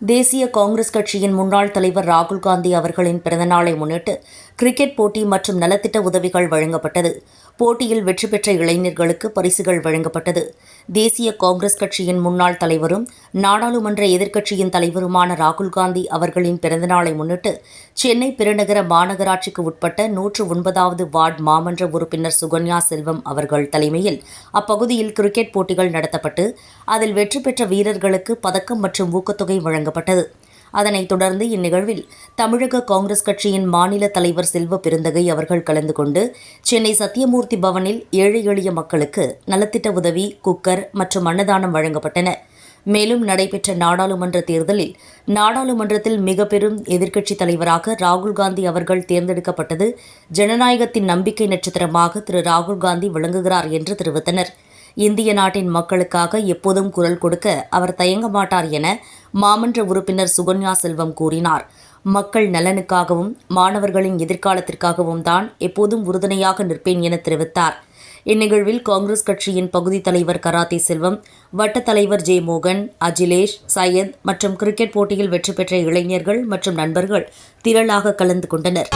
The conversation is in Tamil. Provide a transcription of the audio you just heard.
தேசிய காங்கிரஸ் கட்சியின் முன்னாள் தலைவர் ராகுல் காந்தி அவர்களின் பிறந்தநாளை முன்னிட்டு கிரிக்கெட் போட்டி மற்றும் நலத்திட்ட உதவிகள் வழங்கப்பட்டது. போட்டியில் வெற்றி பெற்ற இளைஞர்களுக்கு பரிசுகள் வழங்கப்பட்டது. தேசிய காங்கிரஸ் கட்சியின் முன்னாள் தலைவரும் நாடாளுமன்ற எதிர்க்கட்சியின் தலைவருமான ராகுல் காந்தி அவர்களின் பிறந்தநாளை முன்னிட்டு சென்னை பெருநகர மாநகராட்சிக்கு உட்பட்ட நூற்று ஒன்பதாவது வார்டு மாமன்ற உறுப்பினர் சுகன்யா செல்வம் அவர்கள் தலைமையில் அப்பகுதியில் கிரிக்கெட் போட்டிகள் நடத்தப்பட்டு அதில் வெற்றி பெற்ற வீரர்களுக்கு பதக்கம் மற்றும் ஊக்கத்தொகை வழங்கப்பட்டது. அதனைத் தொடர்ந்து இந்நிகழ்வில் தமிழக காங்கிரஸ் கட்சியின் மாநில தலைவர் செல்வ பெருந்தகை அவர்கள் கலந்து கொண்டு சென்னை சத்தியமூர்த்தி பவனில் ஏழை எளிய மக்களுக்கு நலத்திட்ட உதவி குக்கர் மற்றும் அன்னதானம் வழங்கப்பட்டன. மேலும் நடைபெற்ற நாடாளுமன்ற தேர்தலில் நாடாளுமன்றத்தில் மிக பெரும் எதிர்க்கட்சித் தலைவராக ராகுல் காந்தி அவர்கள் தேர்ந்தெடுக்கப்பட்டது ஜனநாயகத்தின் நம்பிக்கை நட்சத்திரமாக திரு ராகுல் காந்தி விளங்குகிறார் என்று தெரிவித்தனர். இந்திய நாட்டின் மக்களுக்காக எப்போதும் குரல் கொடுக்க அவர் தயங்க மாட்டார் என மாமன்ற உறுப்பினர் சுகன்யா செல்வம் கூறினார். மக்கள் நலனுக்காகவும் மாணவர்களின் எதிர்காலத்திற்காகவும் தான் எப்போதும் உறுதுணையாக நிற்பேன் என தெரிவித்தார். இந்நிகழ்வில் காங்கிரஸ் கட்சியின் பகுதி தலைவர் கராத்தே செல்வம் வட்ட தலைவர் ஜே மோகன் அஜிலேஷ் சையத் மற்றும் கிரிக்கெட் போட்டியில் வெற்றி பெற்ற இளைஞர்கள் மற்றும் நண்பர்கள் திரளாக கலந்து கொண்டனர்.